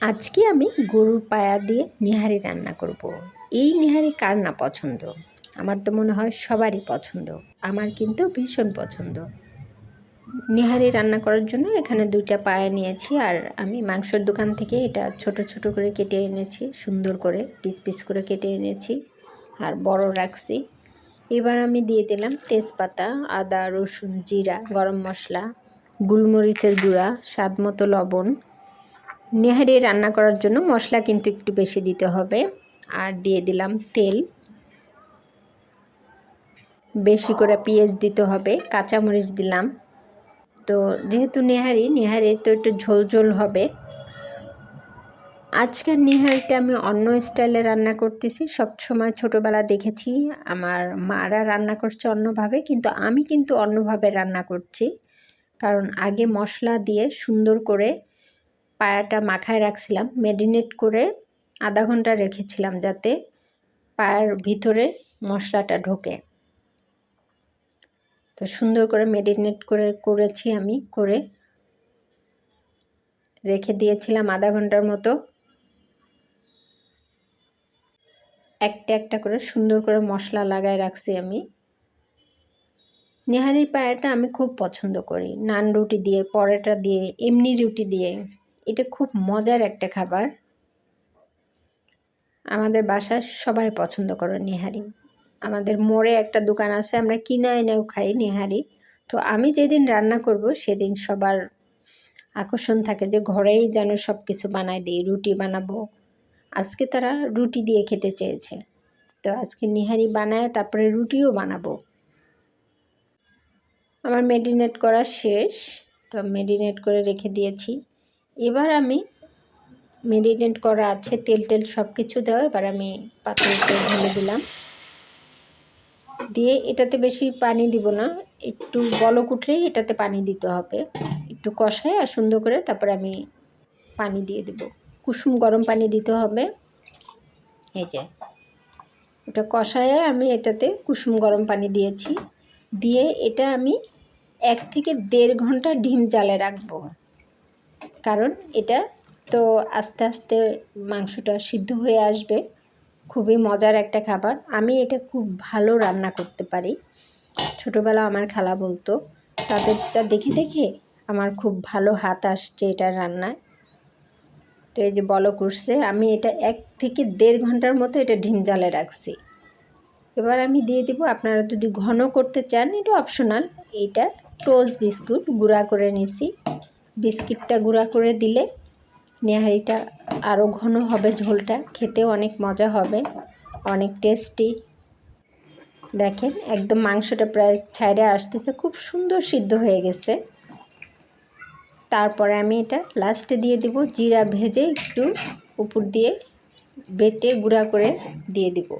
আজকে আমি গরুর পায়া দিয়ে নিহারি রান্না করব। এই নিহারি কার না পছন্দ? আমার তো মনে হয় সবারই পছন্দ। আমার কিন্তু ভীষণ পছন্দ। নিহারি রান্না করার জন্য এখানে দুইটা পায়া নিয়েছি আর আমি মাংসের দোকান থেকে এটা ছোট ছোট করে কেটে এনেছি, সুন্দর করে পিস পিস করে কেটে এনেছি আর বড় রাখছি। এবার আমি দিয়ে দিলাম তেজপাতা, আদা, রসুন, জিরা, গরম মশলা, গুলমরিচের গুঁড়া স্বাদ মতো লবণ নেহারি রান্না করার জন্য মশলা কিন্তু একটু বেশি দিতে হবে। আর দিয়ে দিলাম তেল। বেশি করে পেঁয়াজ দিতে হবে, কাঁচামরিচ দিলাম। তো যেহেতু নেহারি নেহারি তো একটু ঝোল ঝোল হবে। আজকের নেহারিটা আমি অন্য স্টাইলে রান্না করতেছি। সবসময় ছোটোবেলা দেখেছি, আমার মারা রান্না করছে অন্যভাবে, কিন্তু আমি কিন্তু অন্যভাবে রান্না করছি। কারণ আগে মশলা দিয়ে সুন্দর করে পায়াটা মাখায় রাখছিলাম মেডিনেট করে আধা ঘণ্টা রেখেছিলাম যাতে পায়ার ভিতরে মশলাটা ঢোকে। তো সুন্দর করে মেডিনেট করে, করেছি আমি, করে রেখে দিয়েছিলাম আধা ঘণ্টার মতো। একটা একটা করে সুন্দর করে মশলা লাগায় রাখছি আমি। নেহারির পায়াটা আমি খুব পছন্দ করি, নান রুটি দিয়ে, পরোটা দিয়ে, এমনি রুটি দিয়ে। এটা খুব মজার একটা খাবার। আমাদের বাসায় সবাই পছন্দ করে নিহারি। আমাদের মোড়ে একটা দোকান আছে, আমরা কিনা এনেও খাই নিহারি। তো আমি যেদিন রান্না করব, সেদিন সবার আকর্ষণ থাকে যে ঘরেই যেন সব কিছু বানায় দিই, রুটি বানাবো। আজকে তারা রুটি দিয়ে খেতে চেয়েছে। তো আজকে নিহারি বানায়, তারপরে রুটিও বানাবো। আমার মেডিনেট করা শেষ। তো মেডিনেট করে রেখে দিয়েছি। এবার আমি মেরিনেট করা আছে, তেল টেল সব কিছু দেওয়া, এবার আমি পাত্রতে ঢেলে দিলাম। দিয়ে এটাতে বেশি পানি দিব না, একটু বলক উঠলেই এটাতে পানি দিতে হবে। একটু কষায় আর সুন্দর করে তারপর আমি পানি দিয়ে দেব। কুসুম গরম পানি দিতে হবে। এই যে, ওটা কষায় আমি এটাতে কুসুম গরম পানি দিয়েছি। দিয়ে এটা আমি এক থেকে দেড় ঘণ্টা ডিম জালে রাখব। কারণ এটা তো আস্তে আস্তে মাংসটা সিদ্ধ হয়ে আসবে। খুবই মজার একটা খাবার। আমি এটা খুব ভালো রান্না করতে পারি। ছোটোবেলা আমার খালা বলতো, তাদেরটা দেখে দেখে আমার খুব ভালো হাত আসছে এটা রান্নায়। তো এই যে বলো করছে আমি এটা এক থেকে দেড় ঘণ্টার মতো এটা ডিম জালে রাখছি। এবার আমি দিয়ে দিব, আপনারা যদি ঘন করতে চান, এটা অপশনাল এইটা টোস্ট বিস্কুট গুঁড়া করে নিছি। বিস্কিটটা গুঁড়া করে দিলে নেহারিটা আরও ঘন হবে ঝোলটা। খেতেও অনেক মজা হবে, অনেক টেস্টি দেখেন, একদম মাংসটা প্রায় ছাইড়ে আসতেছে, খুব সুন্দর সিদ্ধ হয়ে গেছে। তারপরে আমি এটা লাস্টে দিয়ে দিব জিরা ভেজে একটু উপর দিয়ে বেটে গুঁড়া করে দিয়ে দিব।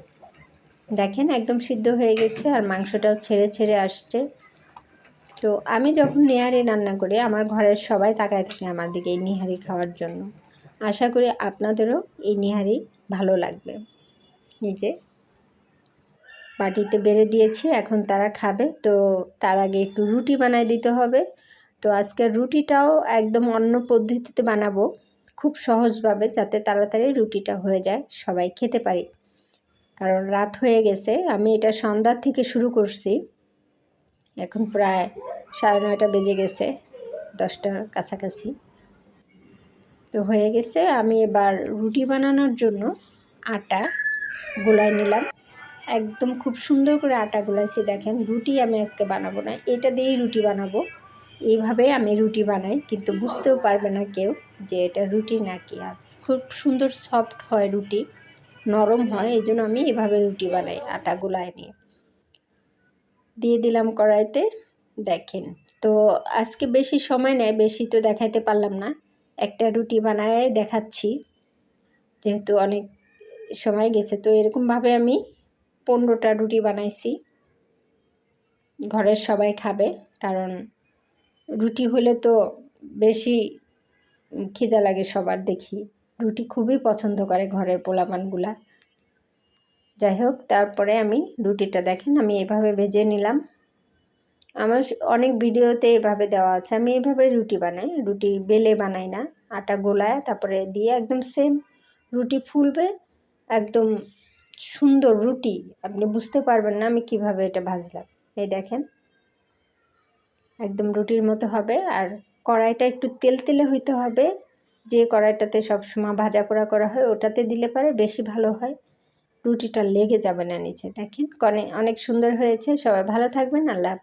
দেখেন, একদম সিদ্ধ হয়ে গেছে আর মাংসটাও ছেড়ে ছেড়ে আসছে। তো আমি যখন নিহারি রান্না করি, আমার ঘরের সবাই তাকায় থাকে আমার দিকে এই নিহারি খাওয়ার জন্য। আশা করি আপনাদেরও এই নিহারি ভালো লাগবে। নিজে বাটিতে বেড়ে দিয়েছি, এখন তারা খাবে। তো তার আগে একটু রুটি বানাই দিতে হবে। তো আজকে রুটিটাও একদম অন্য পদ্ধতিতে বানাবো, খুব সহজভাবে যাতে তাড়াতাড়ি রুটিটা হয়ে যায়, সবাই খেতে পারি। কারণ রাত হয়ে গেছে, আমি এটা সন্ধ্যার থেকে শুরু করছি। এখন প্রায় সাড়ে নয়টা বেজে গেছে, দশটার কাছাকাছি। তো হয়ে গেছে, আমি এবার রুটি বানানোর জন্য আটা গোলায় নিলাম। একদম খুব সুন্দর করে আটা গোলাইছি, দেখেন রুটি আমি আজকে বানাবো না, এটা দিয়েই রুটি বানাবো। এইভাবে আমি রুটি বানাই, কিন্তু বুঝতেও পারবে না কেউ যে এটা রুটি নাকি, আর খুব সুন্দর সফট হয় রুটি, নরম হয় এই জন্য আমি এভাবে রুটি বানাই আটা গোলায় নিয়ে। দিয়ে দিলাম কড়াইতে দেখেন, তো আজকে বেশি সময় নেয়, বেশি তো দেখাইতে পারলাম না। একটা রুটি বানায় দেখাচ্ছি, যেহেতু অনেক সময় গেছে, তো এরকমভাবে আমি পনেরোটা রুটি বানাইছি। ঘরের সবাই খাবে, কারণ রুটি হলে তো বেশি খিদা লাগে সবার দেখি। রুটি খুবই পছন্দ করে ঘরের পোলাপানগুলা। যাই হোক, তারপরে আমি রুটিটা দেখেন, আমি এভাবে ভেজে নিলাম। আমার অনেক ভিডিওতে এভাবে দেওয়া আছে। আমি এভাবে রুটি বানাই, রুটি বেলে বানাই না। আটা গোলায়, তারপরে দিয়ে একদম সেম রুটি ফুলবে, একদম সুন্দর রুটি। আপনি বুঝতে পারবেন না আমি কীভাবে এটা ভাজলাম। এই দেখেন। একদম রুটির মতো হবে। আর কড়াইটা একটু তেল তেলে হইতে হবে। যে কড়াইটাতে সবসময় ভাজা পোড়া করা হয়, ওটাতে দিলে পারে বেশি ভালো হয়। রুটিটা লেগে যাবে না নিচে। দেখেন, কনে, অনেক সুন্দর হয়েছে। সবাই ভালো থাকবেন। আল্লাহ।